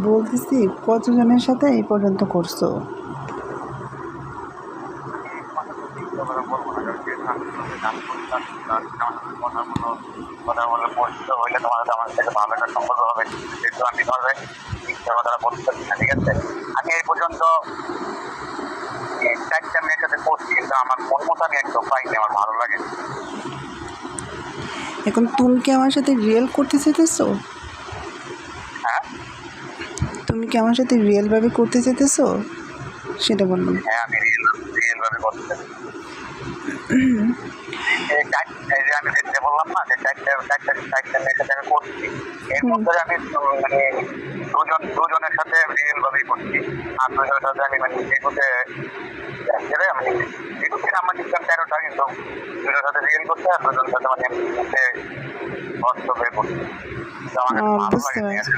বলতেছি কতজনের সাথে এই পর্যন্ত করছ? কথা বলে পরিচিত হইলে তোমার সাথে আমার সাথে ভালো একটা সম্পর্ক হবে যেহেতু আমি ঠিক আছে আমি এই পর্যন্ত এই চারটা মেয়ের সাথে করছি কিন্তু আমার মন মতো আমি একদম পাইনি আমার ভালো লাগে এখন তুমি কি আমার সাথে রিয়েল করতে চাইতেছো? তুমি কি আমার সাথে রিয়েলভাবে করতে চাইতেছো? সেটা বললাম হ্যাঁ আমি রিয়েল রিয়েল ভাবে করতে চাই। এই যে আমি যেটা বললাম না যে চারটা চারটা চারটা মেয়ের আমি করছি। এর মধ্যে আমি মানে দুজন দুজনের সাথে রিয়েল ভাবেই করছি। আর দুজনের সাথে আমি মানে যেগুলোতে যাচ্ছে আমি যেগুলোতে আমার দিচ্ছিলাম তেরোটা কিন্তু দুজনের সাথে রিয়েল করতে আর দুজনের সাথে মানে হয়ে। করছি বুঝতে পারছি।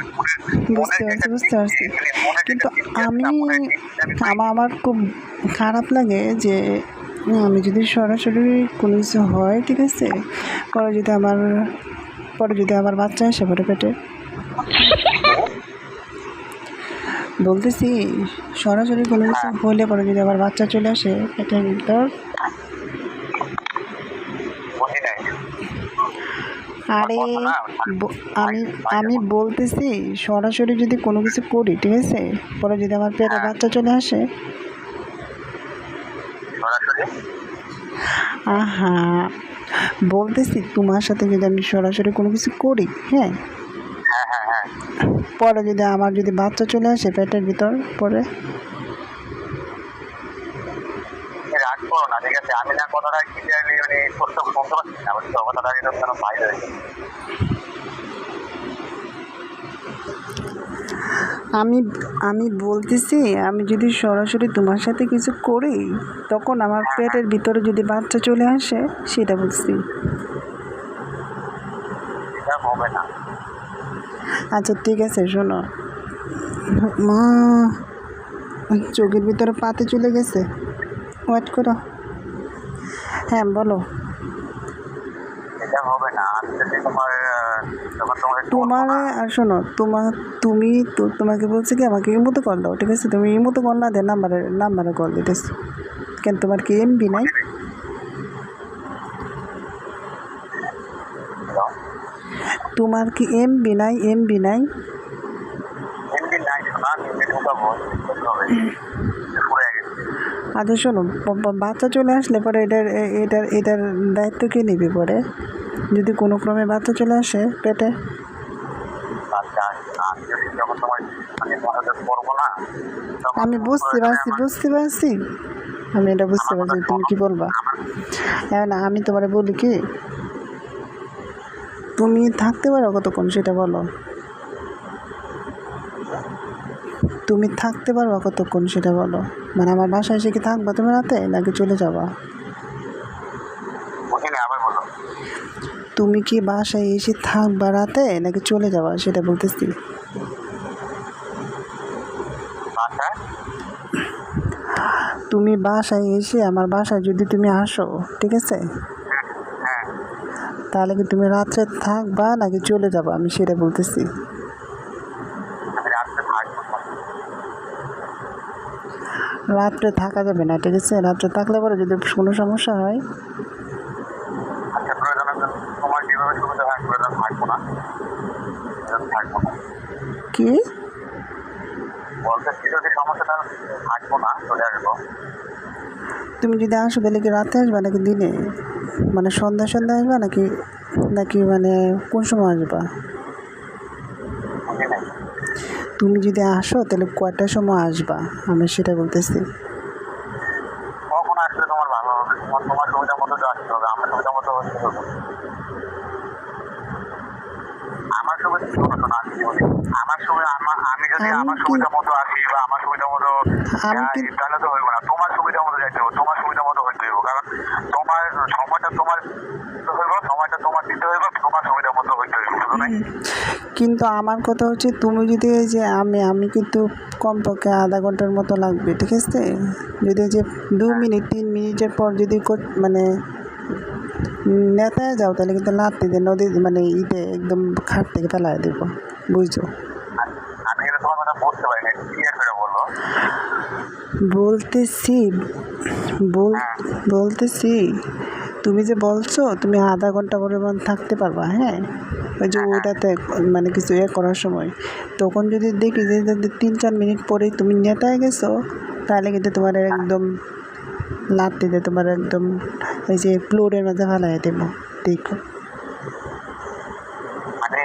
বুঝতে পারছি বুঝতে পারছি কিন্তু আমি। আমার আমার খুব খারাপ লাগে যে আমি যদি সরাসরি কোনো কিছু হয় ঠিক আছে পরে যদি আমার পরে যদি আমার বাচ্চা আসে পরে পেটে বলতেছি সরাসরি কোনো কিছু হলে পরে যদি আমার বাচ্চা চলে আসে পেটের ভিতর বুঝি নাই আরে আমি আমি বলতেছি সরাসরি যদি কোনো কিছু করি ঠিক আছে? পরে যদি আমার পেটে বাচ্চা চলে আসে। আহা বলতেছি তোমার সাথে যদি আমি সরাসরি কোনো কিছু করি হ্যাঁ? হ্যাঁ হ্যাঁ হ্যাঁ। পরে যদি আমার যদি বাচ্চা চলে আসে পেটের ভিতর পরে তুমি রাগ করো না ঠিক আছে? আমি না কথাটা ক্লিয়ারলি মানে স্পষ্ট শুনতে পাচ্ছি না কথাটা এরকম যেন বাইরে হয়ে গেছে। আমি আমি বলতেছি আমি যদি সরাসরি তোমার সাথে কিছু করি তখন আমার পেটের ভিতরে যদি বাচ্চা চলে আসে সেটা বলছি। এটা হবে না। আচ্ছা ঠিক আছে শোনো। মা চোখের ভিতরে পাতে চলে গেছে। ওয়েট করো? হ্যাঁ বলো। তোমার আর শোনো তোমার তুমি তো তোমাকে বলছি কি আমাকে ইমোতে কল দাও ঠিক আছে? তুমি ইমোতে কল না দে নাম্বারে নাম্বারে কল দিতেছি কেন তোমার কি এমবি নাই? তোমার কি এমবি নাই? এমবি নাই? নাই আমি ঢুকাবো করতে হবে পুরে গেছে আচ্ছা শোনো বাচ্চা চলে আসলে পরে এটার এটার এটার দায়িত্ব কে নিবি পরে? যদি কোনো ক্রমে বাচ্চা চলে আসে পেটে? আমি মানে বুঝতে পারছি বুঝতে পারছি। আমি এটা বুঝতে পারছি তুমি কি বলবা? হ্যাঁ না আমি তোমারে বলি কি তুমি থাকতে পারো কতক্ষণ সেটা বলো। তুমি থাকতে পারবা কতক্ষণ সেটা বলো? মানে আমার বাসায় এসে কি থাকবা তুমি রাতে নাকি চলে যাবা? বলো। তুমি কি বাসায় এসে থাকবা রাতে নাকি চলে যাবা? সেটা বলতেছি। তুমি বাসায় এসে আমার বাসায় যদি তুমি আসো ঠিক আছে? হ্যাঁ। তাহলে কি তুমি রাত্রে থাকবা নাকি চলে যাবা? আমি সেটা বলতেছি আমি রাত্রে থাকব না। রাত্রে থাকা যাবে না ঠিক আছে? রাত্রে থাকলে পরে যদি কোনো সমস্যা হয়। আচ্ছা কি? তুমি যদি আসো তাহলে কি রাতে আসবা নাকি দিনে? মানে সন্ধ্যা সন্ধ্যা আসবা নাকি নাকি মানে কোন সময় আসবা? তুমি যদি আসো তাহলে কয়টার সময় আসবা? আমি সেটা বলতেছি। কখন আসলে তোমার ভালো হবে? তোমার সুবিধা মতো আসতে হবে আমার সুবিধা মতো আমার সুবিধা আমার সুবিধা আমার আমি যদি আমার সুবিধা মতো আসি বা আমার সুবিধা মতো তাহলে তো হইব না। তোমার সুবিধা মতো যাইতে হবে তোমার কিন্তু আমার কথা হচ্ছে তুমি যদি এই যে আমি আমি কিন্তু কমপক্ষে আধা ঘণ্টার মতো লাগবে ঠিক আছে? যদি যে দু মিনিট তিন মিনিটের পর যদি মানে নেতায় যাও তাহলে কিন্তু লাত্তি দিয়ে নদী মানে ইতে একদম খাট থেকে ফেলায় দেব বুঝছ? আমি তোমার বলতেছি বলতেছি তুমি যে বলছো তুমি আধা ঘণ্টা পরিমাণ থাকতে পারবা হ্যাঁ? ওই যে ওইটাতে মানে কিছু ইয়ে করার সময়। তখন যদি দেখি যে যদি তিন চার মিনিট পরেই তুমি নেটায় গেছো তাহলে কিন্তু তোমার একদম লাত্তিতে তোমার একদম এই যে প্লোরের মাঝে ভালাই দেবো দেখো। মানে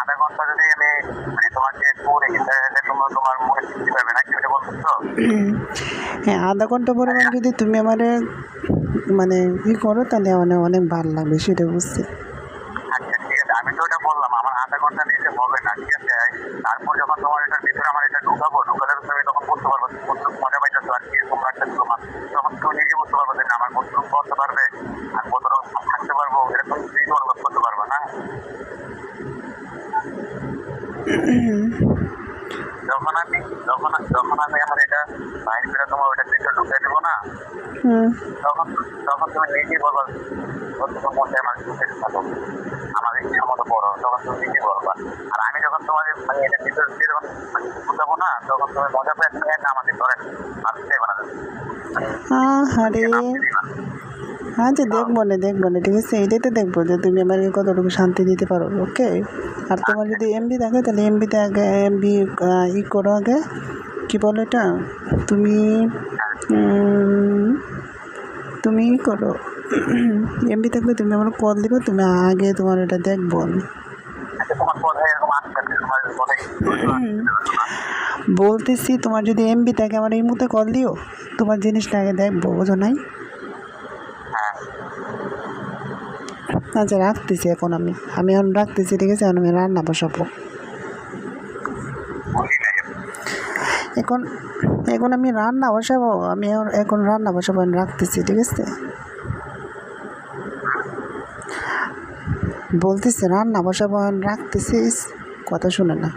আধা ঘণ্টা যদি মানে হ্যাঁ আধা ঘণ্টা পরিমাণ যদি তুমি আমার মানে ই করো তাহলে অনেক অনেক ভালো লাগবে সেটা বুঝছি। আচ্ছা ঠিক আছে আমি তো ওটা বললাম আমার আধা ঘণ্টা হবে না ঠিক আছে তারপর যখন তোমার এটার ভিতরে আমার এটা ঢুকাবো ঢুকালে তুমি তখন বুঝতে পারব তুমি কতটুকু মজা পাইতেছো আর কি তোমরা একটা তোমার তখন তুমি নিজে বুঝতে পারব যে না আমার কতটুকু করতে পারবে আর কতটুকু থাকতে পারব তুমি অনুভব করতে পারবে না? যখন আমি যখন যখন আমি আমার এটা বাইরে করে তোমার ওটা ভিতরে ঢুকে দেবো না তখন তখন তুমি নিজেই বলবা তোমার মধ্যে আমার ঢুকে থাকো আমার ইচ্ছা মতো পড়ো তখন তুমি নিজেই বলবা আর আমি যখন তোমাকে মানে এটা ভিতরে দিয়ে যখন বুঝাবো না তখন তুমি মজা পেয়ে তুমি আমাকে ধরে আসতে দেবে না। আরে আচ্ছা দেখব না দেখব না ঠিক আছে? এটাই তো দেখব যে তুমি আমার কতটুকু শান্তি দিতে পারো ওকে? আর তোমার যদি এমবি থাকে তাহলে এমবিতে আগে এমবি ই করো আগে। কী বলো এটা? তুমি উম, তুমি করো। এমবি থাকলে তুমি আমার কল দিবে তুমি আগে তোমার এটা দেখব আমি আচ্ছা বলতেছি তোমার যদি এমবি থাকে আমার এই মুহূর্তে কল দিও। তোমার জিনিসটা আগে দেখব বোঝো নাই? হ্যাঁ। আচ্ছা রাখতেছি এখন আমি। আমি এখন রাখতেছি ঠিক আছে? এখন আমি রান্না বসাবো বুঝি নাই এখন এখন আমি রান্না বসাবো, আমি এখন- রান্না বসাবো, আমি রাখতেছি, ঠিক আছে? বলতেছি রান্না বসাবো এখন রাখতেছিস কথা শুনে না।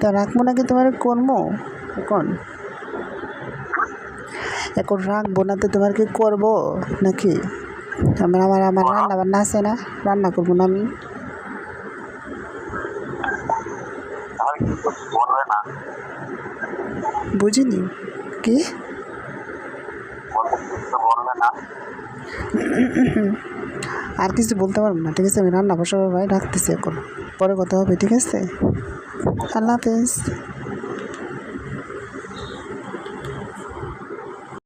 তা রাখব নাকি তোমার করব এখন এখন রাখব না তো তোমার কি করব নাকি? আমার আমার আমার রান্না বান্না আছে না? রান্না করব না আমি? বুঝিনি। কি? আর কিছু বলতে পারব না, ঠিক আছে? আমি রান্না বসাবো, ভাই, রাখতেছি এখন। পরে কথা হবে, ঠিক আছে? আল্লাহ হাফেজ।